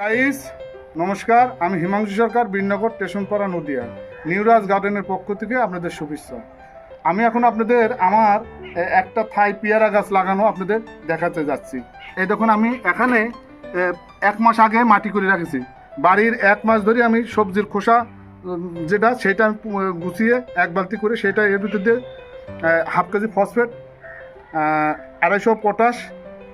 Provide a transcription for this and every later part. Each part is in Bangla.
গাইস নমস্কার, আমি হিমাংশু সরকার বীরনগর স্টেশনপাড়া, নদিয়া। নিউরাজ গার্ডেনের পক্ষ থেকে আপনাদের শুভেচ্ছা। আমি এখন আপনাদের আমার একটা থাই পেয়ারা গাছ লাগানো আপনাদের দেখাতে যাচ্ছি। এই দেখুন, আমি এখানে এক মাস আগে মাটি করে রাখেছি। বাড়ির এক মাস ধরে আমি সবজির খোসা যেটা সেটা গুছিয়ে এক বালতি করে সেটা এর ভিতর দিয়ে হাফ কেজি ফসফেট আড়াইশো পটাশ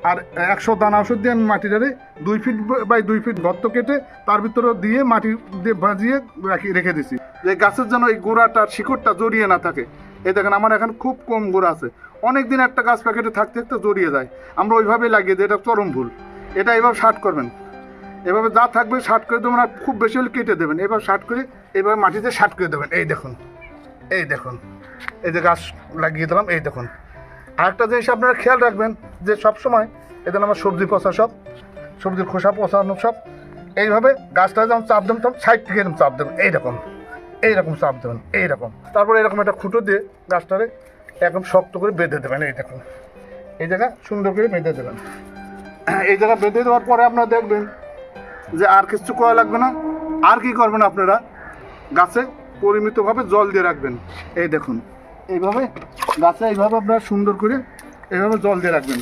আর একশো দানা ওষুধ দিয়ে আমি মাটিটারে দুই ফিট বাই দুই ফিট গর্ত কেটে তার ভিতরে দিয়ে মাটি দিয়ে ভাজিয়ে রাখি- দিছি। যে গাছের যেন এই গোড়াটা, শিকড়টা জড়িয়ে না থাকে। এই দেখেন, আমার এখন খুব কম গোড়া আছে। অনেক দিন একটা গাছ প্যাকেটে থাকতে থাকতে জড়িয়ে যায়। আমরা ওইভাবে লাগিয়ে দিই, এটা চরম ভুল। এটা এভাবে শার্ট করবেন। এভাবে যা থাকবে শার্ট করে দেবেন আর খুব বেশি হলে কেটে দেবেন। এবার শার্ট করে, এভাবে মাটিতে শার্ট করে দেবেন। এই দেখুন এই দেখুন। এই যে গাছ লাগিয়ে দিলাম, এই দেখুন। আরেকটা জিনিস আপনারা খেয়াল রাখবেন যে সব সময় এদের আমার সবজি পচা সব, সবজির খোসা পচানো সব। এইভাবে গাছটা যেমন চাপ দেবেন তখন সাইড থেকে এরকম চাপ দেবেন এইরকম এইরকম চাপ দেবেন, এইরকম। তারপরে এরকম একটা খুঁটো দিয়ে গাছটারে একদম শক্ত করে বেঁধে দেবেন, এই দেখুন। এই জায়গা সুন্দর করে বেঁধে দেবেন। এই জায়গা বেঁধে দেওয়ার পরে আপনারা দেখবেন যে আর কিছু করা লাগবে না। আর কি করবেন আপনারা? গাছে পরিমিতভাবে জল দিয়ে রাখবেন। এই দেখুন, এইভাবে গাছে এইভাবে আপনারা সুন্দর করে এইভাবে জল দিয়ে রাখবেন।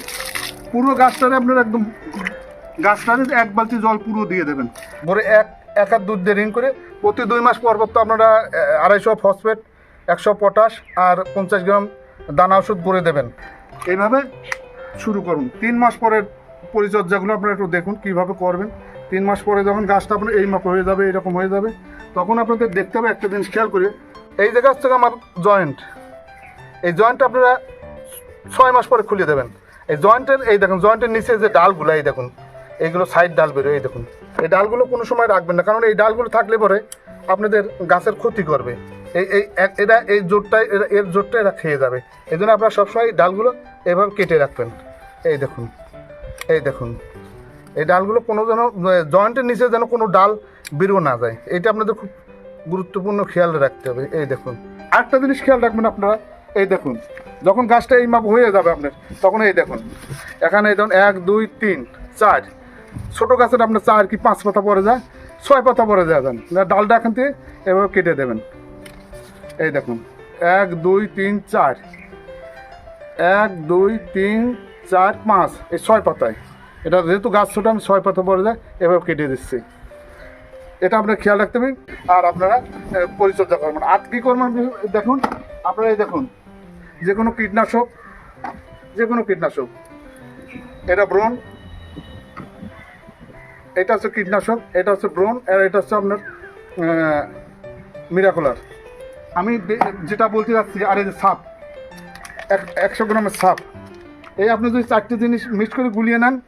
পুরো গাছটারে আপনারা একদম গাছটারে এক বালতি জল পুরো দিয়ে দেবেন। ভরে এক এক হাত দুধ দিয়ে রিং করে প্রতি দুই মাস পর পর তো আপনারা আড়াইশো ফসফেট, একশো পটাশ আর পঞ্চাশ গ্রাম দানা ওষুধ ভরে দেবেন। এইভাবে শুরু করুন। তিন মাস পরের পরিচর্যাগুলো আপনারা একটু দেখুন কীভাবে করবেন। তিন মাস পরে যখন গাছটা আপনার এই মাপ হয়ে যাবে, এরকম হয়ে যাবে, তখন আপনাদের দেখতে হবে একটা জিনিস, খেয়াল করে। এই যে গাছ থেকে আমার জয়েন্ট, এই জয়েন্ট আপনারা ছয় মাস পরে খুলে দেবেন। এই জয়েন্টের এই দেখুন, জয়েন্টের নিচে যে ডালগুলো, এই দেখুন, এইগুলো সাইড ডাল বেরোয়, এই দেখুন। এই ডালগুলো কোনো সময় রাখবেন না, কারণ এই ডালগুলো থাকলে পরে আপনাদের গাছের ক্ষতি করবে। এই এই এরা এই জোরটাই এরা- জোরটা এরা খেয়ে যাবে। এই জন্য আপনারা সবসময় ডালগুলো এভাবে কেটে রাখবেন। এই দেখুন এই দেখুন, এই ডালগুলো কোনো যেন জয়েন্টের নিচে যেন কোনো ডাল বেরো না যায়। এটা আপনাদের খুব গুরুত্বপূর্ণ খেয়াল রাখতে হবে। এই দেখুন, আরেকটা জিনিস খেয়াল রাখবেন আপনারা এই দেখুন, যখন গাছটা এই মাপ হয়ে যাবে আপনার, তখন এই দেখুন, এখানে দেখুন এক, দুই, তিন, চার। ছোটো গাছের আপনার চার কি পাঁচ পাতা পরে যায়, ছয় পাতা পরে যায় যান ডালটা এখান থেকে এভাবে কেটে দেবেন। এই দেখুন, এক, দুই, তিন, চার। এক, দুই, তিন, চার, পাঁচ, এই ছয় পাতায়। এটা যেহেতু গাছ ছোটো, আমি ছয় পাতা পরে যায়, এভাবে কেটে দিচ্ছি। এটা আপনার খেয়াল রাখতে হবে, আর আপনারা পরিচর্যা করবেন। আর কী করবেন দেখুন, আপনারা এই দেখুন যে কোনো কীটনাশক, যে কোনো কীটনাশক। এটা ব্রণ। এটা হচ্ছে কীটনাশক, এটা হচ্ছে ব্রণ, আর এটা হচ্ছে আপনার মিরাকুলার আমি যেটা বলতে যাচ্ছি, আর এই যে সাপ, এক- একশো গ্রামের সাপ। এই আপনি যদি চারটে জিনিস মিক্স করে গুলিয়ে নেন,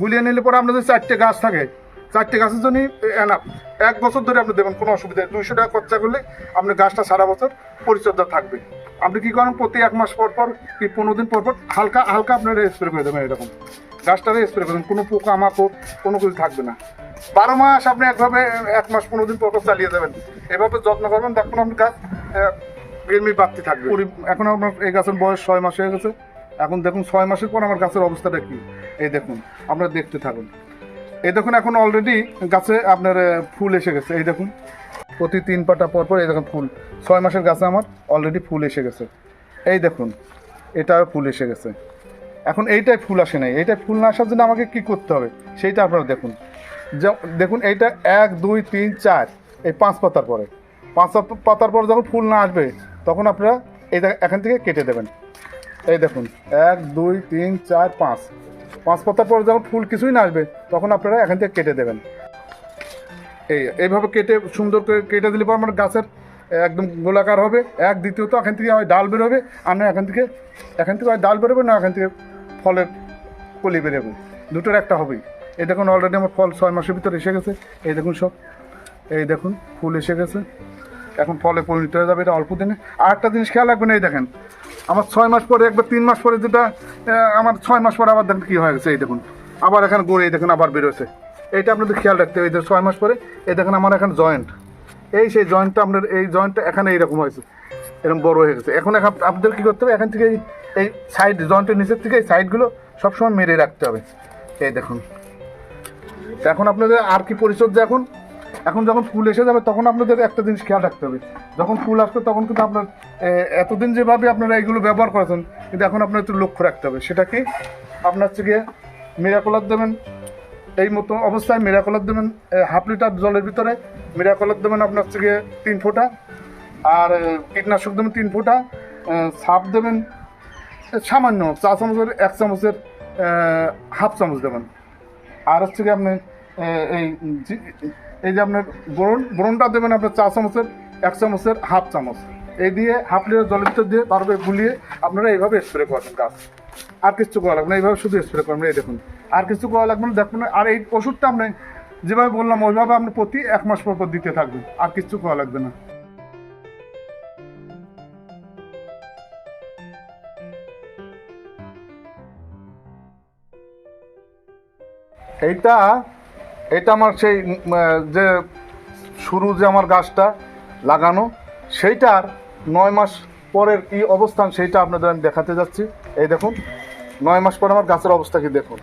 গুলিয়ে নিলে পরে আপনার যদি চারটে গাছ থাকে। চারটে গাছের জন্যই এনাফ এক বছর ধরে আপনি দেবেন, কোনো অসুবিধা নেই। দুইশো টাকা খরচা করলে আপনার গাছটা সারা বছর পরিচর্যা থাকবে। আপনি কী করেন, প্রতি এক মাস পর পর কি পনেরো দিন পর পর হালকা হালকা আপনার স্প্রে করে দেবেন এরকম। গাছটারে স্প্রে করবেন কোনো পোকা মাকড় কোনো কিছু থাকবে না। বারো মাস আপনি একভাবে, এক মাস পনেরো দিন পর পর চালিয়ে দেবেন। এভাবে যত্ন করবেন দেখুন আপনার গাছ এমনি বাড়তি থাকবে। এখন আপনার এই গাছের বয়স ছয় মাস হয়ে গেছে। এখন দেখুন, ছয় মাসের পর আমার গাছের অবস্থাটা কি? এই দেখুন, আপনারা দেখতে থাকুন। এই দেখুন, এখন অলরেডি গাছে আপনার ফুল এসে গেছে। এই দেখুন, প্রতি তিন পাটা পর পর এই দেখুন ফুল। ছয় মাসের গাছে আমার অলরেডি ফুল এসে গেছে। এই দেখুন এটা ফুল এসে গেছে। এখন এইটাই ফুল আসে নাই। এইটাই ফুল না আসার জন্য আমাকে কি করতে হবে? সেইটা আপনারা দেখুন। দেখুন, এইটা এক, দুই, তিন, চার, এই পাঁচ পাতার পরে। পাঁচ পাতার পর যখন ফুল না আসবে, তখন আপনারা এইটা এখান থেকে কেটে দেবেন। এই দেখুন, এক, দুই, তিন, চার, পাঁচ। পাঁচ পাতার পর যখন ফুল কিছুই না আসবে, তখন আপনারা এখান থেকে কেটে দেবেন। এই, এইভাবে কেটে সুন্দর করে কেটে দিলে পর আমার গাছের একদম গোলাকার হবে। এক, দ্বিতীয়ত এখান থেকে হয় ডাল বেরোবে, আর না এখান থেকে এখান থেকে হয় ডাল বেরোবে, না এখান থেকে ফলের কলি বেরোবে। দুটোর একটা হবেই। এই দেখুন অলরেডি আমার ফল ছয় মাসের ভিতরে এসে গেছে। এই দেখুন সব। এই দেখুন, ফুল এসে গেছে। এখন ফলে পরিণত হয়ে যাবে, এটা অল্প দিনে। আর একটা জিনিস খেয়াল রাখবেন, এই দেখেন, আমার ছয় মাস পরে, একবার তিন মাস পরে যেটা আমার ছয় মাস পরে আবার দেখেন কী হয়ে গেছে, এই দেখুন। আবার এখানে গড়ে, এই দেখুন আবার বেরোছে এইটা আপনাদের খেয়াল রাখতে হবে, এই ছয় মাস পরে, এই দেখেন আমার এখন জয়েন্ট। এই সেই জয়েন্টটা আপনার, এই জয়েন্টটা এখানে এইরকম হয়েছে, এরকম বড় হয়ে গেছে। এখন এখন আপনাদের কী করতে হবে, এখান থেকে এই সাইড জয়েন্টের নিচের থেকে এই সাইডগুলো সবসময় মেরে রাখতে হবে। এই দেখুন। এখন আপনাদের আর কি পরিচর্যা এখন? এখন যখন ফুল এসে যাবে, তখন আপনাদের একটা জিনিস খেয়াল রাখতে হবে। যখন ফুল আসবে, তখন কিন্তু আপনার এতদিন যেভাবে আপনারা এইগুলো ব্যবহার করেছেন, কিন্তু এখন আপনার একটু লক্ষ্য রাখতে হবে। সেটা কি আপনার হচ্ছে গিয়ে মিরাকলার দেবেন, এই মতো অবস্থায় মিরাকলার দেবেন হাফ লিটার জলের ভিতরে মিরাকলার দেবেন আপনার হচ্ছে গিয়ে তিন ফোঁটা, আর কীটনাশক দেবেন তিন ফোঁটা সাপ দেবেন সামান্য, চা চামচের, এক চামচের হাফ চামচ দেবেন। আর হচ্ছে কি আপনি এই এই যে আপনার ব্রণ, ব্রণটা দেবেন আপনার চা চামচের, এক চামচের, হাফ চামচ। এই দিয়ে হাফ লিটার জলের ভিতর দিয়ে তারপরে গুলিয়ে আপনারা এইভাবে স্প্রে করবেন গাছ, আর কিছু করা লাগবে না, এইভাবে শুধু স্প্রে করবেন এই দেখুন, আর কিছু করা লাগবে না, দেখুন, আর এই ওষুধটা আপনি যেভাবে বললাম, ওইভাবে আপনি প্রতি এক মাস পর পর দিতে থাকবেন, আর কিছু করা লাগবে না। এইটা এটা আমার সেই যে শুরু যে আমার গাছটা লাগানো সেইটার নয় মাস পরের কি অবস্থান সেইটা আপনাদের আমি দেখাতে যাচ্ছি। এই দেখুন, নয় মাস পর আমার গাছের অবস্থা কি দেখুন?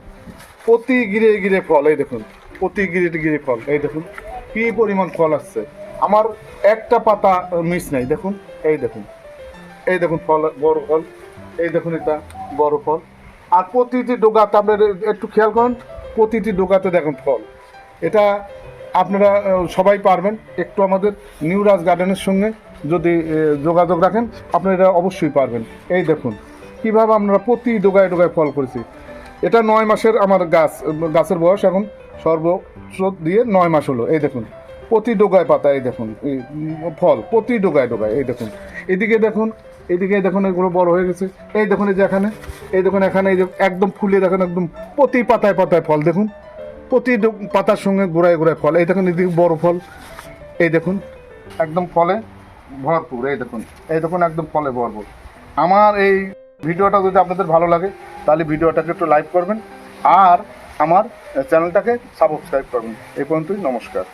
প্রতি গিরে গিরে ফল, এই দেখুন প্রতি গিরে গিরে ফল, এই দেখুন, কি পরিমাণ ফল আসছে। আমার একটা পাতা মিস নাই, দেখুন, এই দেখুন এই দেখুন ফল, বড় ফল, এই দেখুন এটা বড় ফল। আর প্রতিটি ডোগাতে আপনার একটু খেয়াল করুন, প্রতিটি ডোগাতে দেখুন ফল। এটা আপনারা সবাই পারবেন একটু আমাদের নিউরাজ গার্ডেনের সঙ্গে যদি যোগাযোগ রাখেন, আপনারা এটা অবশ্যই পারবেন। এই দেখুন, কীভাবে আমরা প্রতি ডোগায় ডোগায় ফল করেছি। এটা নয় মাসের আমার গাছ, গাছের বয়স এখন সর্বোচ্চ দিয়ে নয় মাস হলো। এই দেখুন, প্রতি ডোগায় পাতা, এই দেখুন, এই ফল, প্রতি ডোগায় ডোগায়, এই দেখুন। এদিকে দেখুন এদিকে দেখুন, এগুলো বড় হয়ে গেছে। এই দেখুন, এই যে এখানে, এই দেখুন, এখানে এই যে একদম ফুলে দেখুন, একদম প্রতি পাতায় পাতায় ফল, দেখুন। প্রতি পাতার সঙ্গে গোড়ায় গোড়ায় ফল। এই দেখুন, এদিকে বড় ফল। এই দেখুন, একদম ফলে ভরপুর, এই দেখুন। এই দেখুন, একদম ফলে ভরপুর। আমার এই ভিডিওটা যদি আপনাদের ভালো লাগে, তাহলে ভিডিওটাকে একটু লাইক করবেন আর আমার চ্যানেলটাকে সাবস্ক্রাইব করবেন। এই পর্যন্তই, নমস্কার।